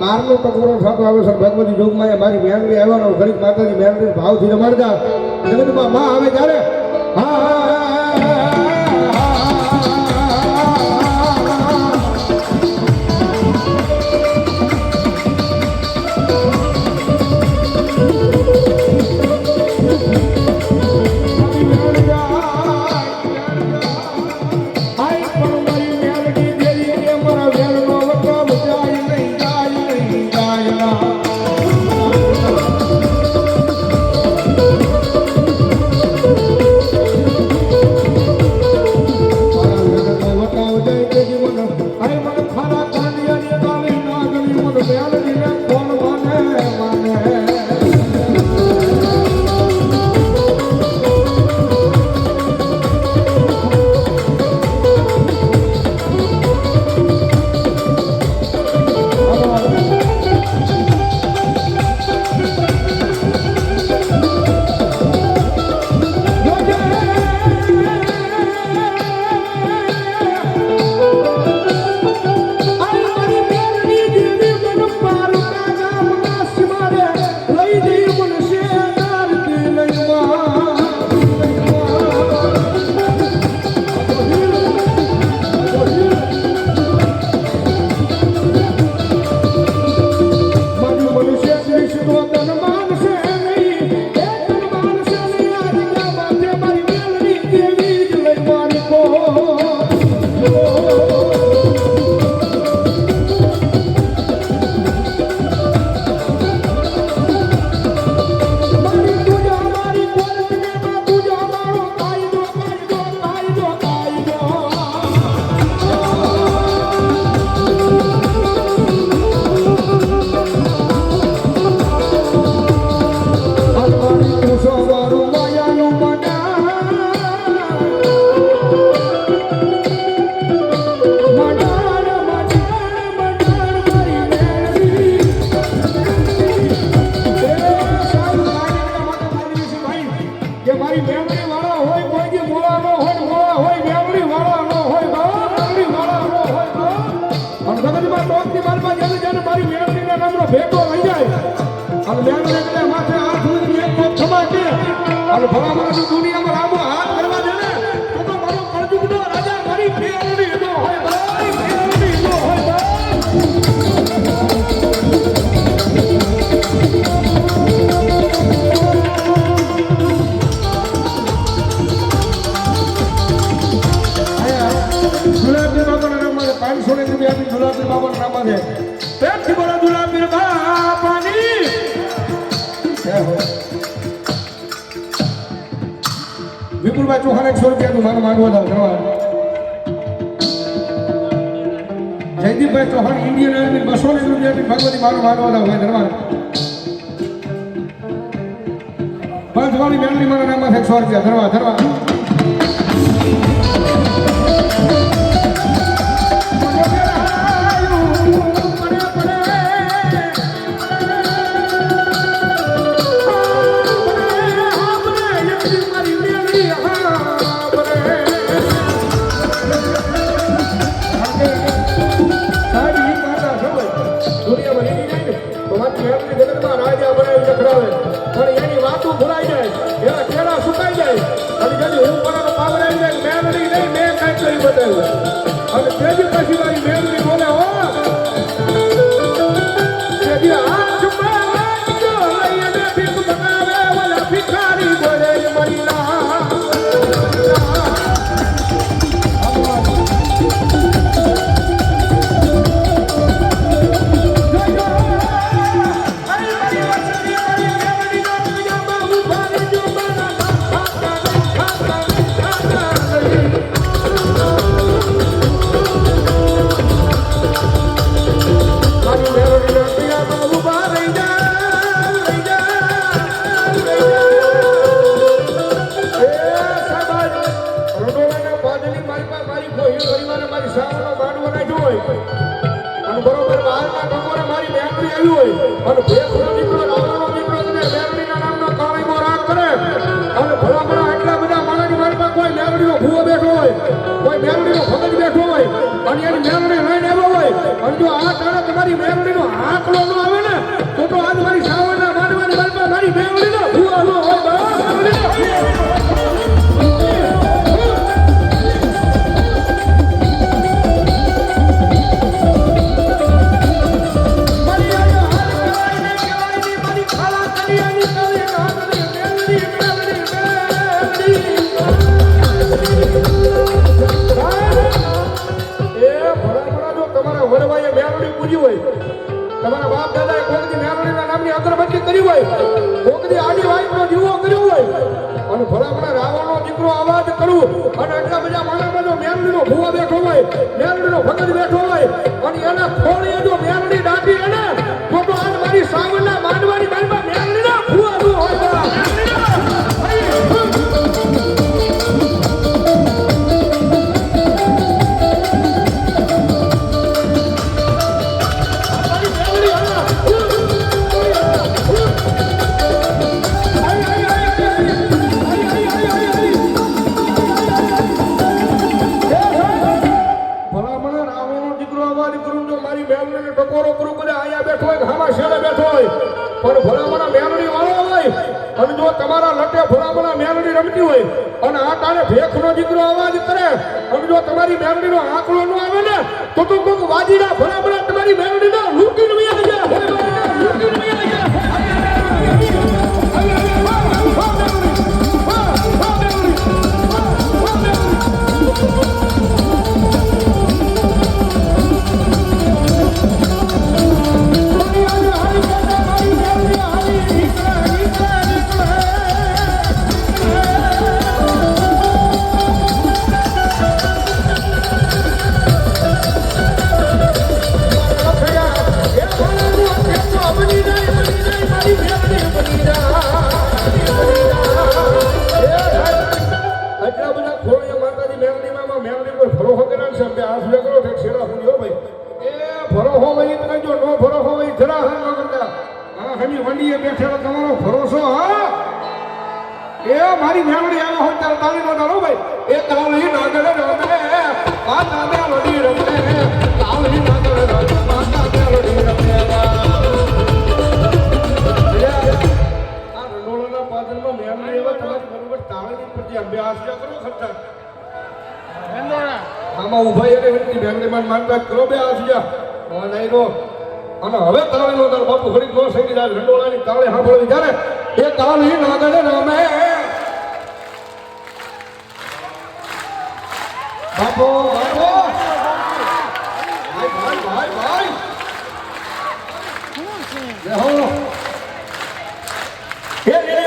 બારનો ટકોરો થતો આવે છે, ભગવતી જોગમાં મારી મેળવી આવવાનો ઘડીક માતાજી મેળવી ભાવથી રમાડતા. જગતમાં માં આવે ત્યારે અને ભલામણ દુનિયામાં લાંબો હાથ કરવા દે ને, તો તો મારો કળજુગનો રાજા મારી મેમરી નો હોય બા મેમરી નો હોય બા ગુલાબી બાબાના નામ છે. પાંચસો ને રૂપિયા વિપુલભાઈ ચૌહાણ એકસો રૂપિયાનું મારું માંગવા હતા જવાબ. જયદીપભાઈ ચૌહાણ ઇન્ડિયન આર્મી બસો ને રૂપિયા ભગવતી મારું માંગવા હતા ભાઈ ધન્યવાદ પંચવાળી મેળવી મારા નામમાં એકસો રૂપિયા ધન્યવાદ ધન્યવાદ પણ એની વાતો ભૂલાઈ જાય. એના કેળા સુકાઈ જાય. અને જલ્દી હું પણ પાવડાવી જાય, મેં નહીં મેં કાંઈ કરી બતાવ્યું. અને ત્રીજી પછી કોઈ મેમરીનો ભગત બેઠો હોય અને એની મેમરી લઈને આવ્યો હોય અને જો આ તારે તમારી મેમરીનો આંકડો ન આવે પૂજી હોય. તમારા બાપ દાદાએ કોકની મેરવણીના નામની અગરબત્તી કરી હોય. કોકની આડી વાઈફનો દીવો કર્યો હોય. અને ભલા ભલા રાવણનો દીકરો અવાજ કરવું અને આટલા બધા માણસમાં જો ભૂવો બેઠો હોય મેરવણીનો ભગત બેઠો હોય, અને એના ખોળીએ જો મેરવણી દાટી એને તો ભલામણ મેલડી રમતી હોય અને આ તારે ભેખનો દીકરો અવાજ કરે અને જો તમારી મેલડીનો આંકડો ન આવે ને, તો તો કોક વાજીડા ભલામણ તમારી મેલડીને લૂંટીને બેઠેલો તમારો ભરોસો હા? એ મારી ફેમિલી આવે હોય ત્યારે તાળી નો ભાઈ. એ તાળી નાગડે રમે મેલડી રમે તાળી નાગડે રમે માતા મેલડી રમે આ રંડોળાના પાદરમાં મેલડી એવા બરોબર તાળીની પ્રતિ અભ્યાસ કરો ખર્ચા. આમાં ઊભા એને વિનંતી માનતા કરો બે આ ગયા હા નહીં તો અને હવે તાળી વગર બાપુ ઘડી નો સંગીત આ રંડોળાની તાળી સાંભળવી ત્યારે એ તાળી નાગડે રમે. બાપો બાપો. ભાઈ ભાઈ ભાઈ ભાઈ. લે હો. એ રે